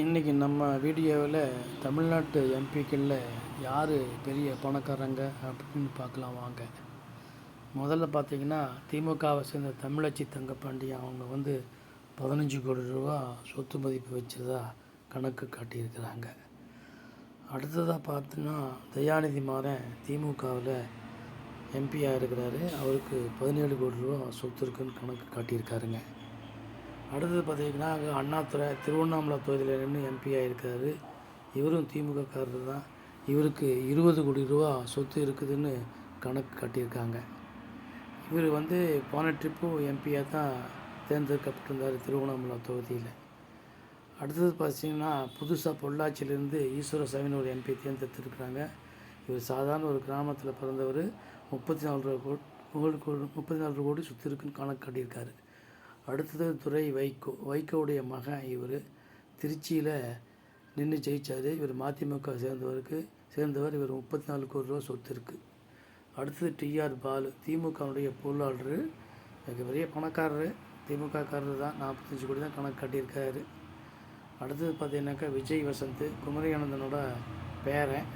இன்றைக்கி நம்ம வீடியோவில் தமிழ்நாட்டு எம்பிக்களில் யார் பெரிய பணக்காரங்க அப்படின்னு பார்க்கலாம் வாங்க. முதல்ல பார்த்தீங்கன்னா திமுகவை சேர்ந்த தமிழச்சி தங்கப்பாண்டியன் அவங்க வந்து பதினஞ்சு கோடி ரூபா சொத்து மதிப்பு வச்சதா கணக்கு காட்டியிருக்கிறாங்க. அடுத்ததாக பார்த்தோன்னா தயாநிதி மாறன் திமுகவில் எம்பியாக இருக்கிறாரு. அவருக்கு பதினேழு கோடி ரூபா சொத்து இருக்குன்னு கணக்கு காட்டியிருக்காருங்க. அடுத்தது பார்த்தீங்கன்னா அங்கே திருவண்ணாமலை தொகுதியில் நின்று எம்பி ஆகிருக்காரு இவரும் திமுககாரர் தான். இவருக்கு இருபது கோடி ரூபா சொத்து இருக்குதுன்னு கணக்கு காட்டியிருக்காங்க. இவர் வந்து போன ட்ரிப்பு எம்பியாக தான் தேர்ந்தெடுக்கப்பட்டிருந்தார் திருவண்ணாமலை தொகுதியில். அடுத்தது பார்த்தீங்கன்னா புதுசாக பொள்ளாச்சியிலேருந்து ஈஸ்வர சாமின்னு ஒரு எம்பி தேர்ந்தெடுத்திருக்கிறாங்க. இவர் சாதாரண ஒரு கிராமத்தில் பிறந்தவர். முப்பத்தி நாலு ரூபா கோடி முப்பத்தி நாலு கோடி சொத்து இருக்குன்னு கணக்கு காட்டியிருக்காரு. அடுத்தது துறை வைகோ வைகோவுடைய மகன் இவர். திருச்சியில் நின்று ஜெயிச்சார். இவர் மதிமுக சேர்ந்தவருக்கு சேர்ந்தவர் இவர் முப்பத்தி நாலு கோடி ரூபா சொத்து இருக்குது அடுத்தது டிஆர் பாலு திமுகவுடைய பொருளாளர் மிகப்பெரிய பணக்காரர். திமுகக்காரர் தான் நாற்பத்தஞ்சு கோடி தான் கணக்கு கட்டியிருக்காரு. அடுத்தது பார்த்தீங்கன்னாக்கா விஜய் வசந்த் குமரியானந்தனோட பேரன்.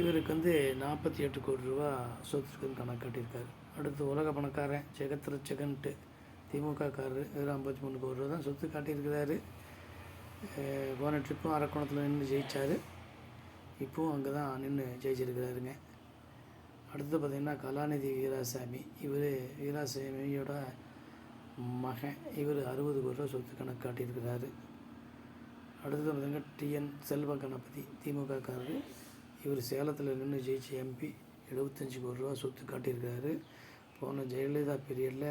இவருக்கு வந்து நாற்பத்தி எட்டு கோடி ரூபா சொத்துக்குன்னு கணக்கு கட்டியிருக்காரு. அடுத்து உலக பணக்காரன் ஜெகத்ர ஜெகன்ட்டு திமுககாரர் இவர் ஐம்பத்தி மூணு கோடி ரூபா தான் சொத்து காட்டியிருக்கிறாரு. போன ட்ரிப்பும் அரக்கோணத்தில் நின்று ஜெயிச்சார். இப்போவும் அங்கே தான் நின்று ஜெயிச்சிருக்கிறாருங்க. அடுத்து பார்த்திங்கன்னா கலாநிதி வீராசாமி. இவர் வீராசாமியோட மகன். இவர் அறுபது கோடி ரூபா சொத்து கணக்கு காட்டியிருக்கிறாரு. அடுத்தது பார்த்திங்கன்னா டிஎன் செல்வ கணபதி திமுககாரர் இவர் சேலத்தில் நின்று ஜெயிச்ச எம்பி. எழுபத்தஞ்சி கோடி ரூபா சொத்து காட்டியிருக்காரு. போன ஜெயலலிதா பீரியடில்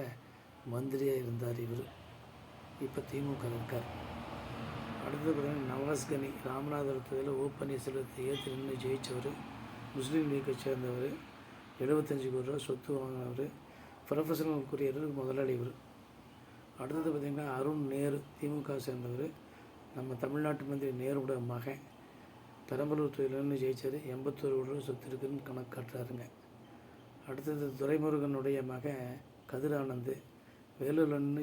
மந்திரியாக இருந்தார் இவர். இப்போ திமுக இருக்கார். அடுத்தது பார்த்தீங்கன்னா நவாஸ்கனி ராமநாதபுரத்தில் ஓ பன்னீர்செல்வத்தை ஏற்று நின்று ஜெயித்தவர் முஸ்லீம் லீக்கை சேர்ந்தவர் எழுபத்தஞ்சி கோடி ரூபா சொத்து வாங்கினவர் ப்ரொஃபஷனல் கூறியவர் முதலாளி இவர். அடுத்தது பார்த்திங்கன்னா அருண் நேரு திமுக சேர்ந்தவர். நம்ம தமிழ்நாட்டு மந்திரி நேருடைய மகன். பெரம்பலூர் தொழிலிருந்து ஜெயிச்சார் எண்பத்தோரு கோடி ரூபா சொத்து இருக்குன்னு கணக்கு காட்டுறாருங்க அடுத்தது துரைமுருகனுடைய மகன் கதிர் ஆனந்த்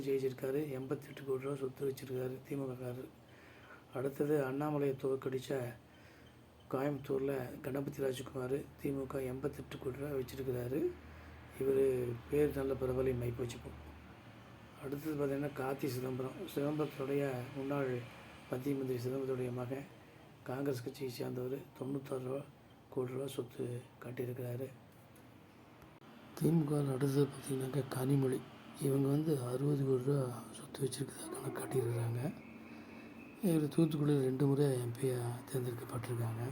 ஜெயிச்சிருக்காரு. எண்பத்தெட்டு கோடி ரூபா சொத்து வச்சுருக்காரு திமுககாரர் அடுத்தது அண்ணாமலையை தோற்கடித்த கோயம்புத்தூரில் கணபதி ராஜ்குமார் திமுக எண்பத்தெட்டு கோடி ரூபா வச்சுருக்கிறாரு. இவர் பேர் நல்ல பிரபலம் மைப்பு வச்சுப்போம் அடுத்தது பார்த்திங்கன்னா கார்த்தி சிதம்பரம். சிதம்பரத்துடைய முன்னாள் மத்திய மந்திரி சிதம்பரத்துடைய மகன் காங்கிரஸ் கட்சியை சேர்ந்தவர் தொண்ணூத்தாறு ரூபா கோடி ரூபா சொத்து காட்டியிருக்கிறாரு. திமுக அடுத்தது பார்த்திங்கனாக்கா கனிமொழி. இவங்க வந்து அறுபது கோடி ரூபா சொத்து வச்சுருக்கதாக கணக்கு காட்டியிருக்கிறாங்க. இவர் தூத்துக்குடியில் ரெண்டு முறை எம்பியாக தேர்ந்தெடுக்கப்பட்டிருக்காங்க.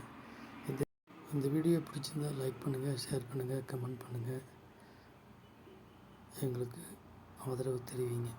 இந்த இந்த வீடியோ பிடிச்சிருந்தா லைக் பண்ணுங்கள் ஷேர் பண்ணுங்கள் கமெண்ட் பண்ணுங்கள் எங்களுக்கு ஆதரவு தெரிவிங்க.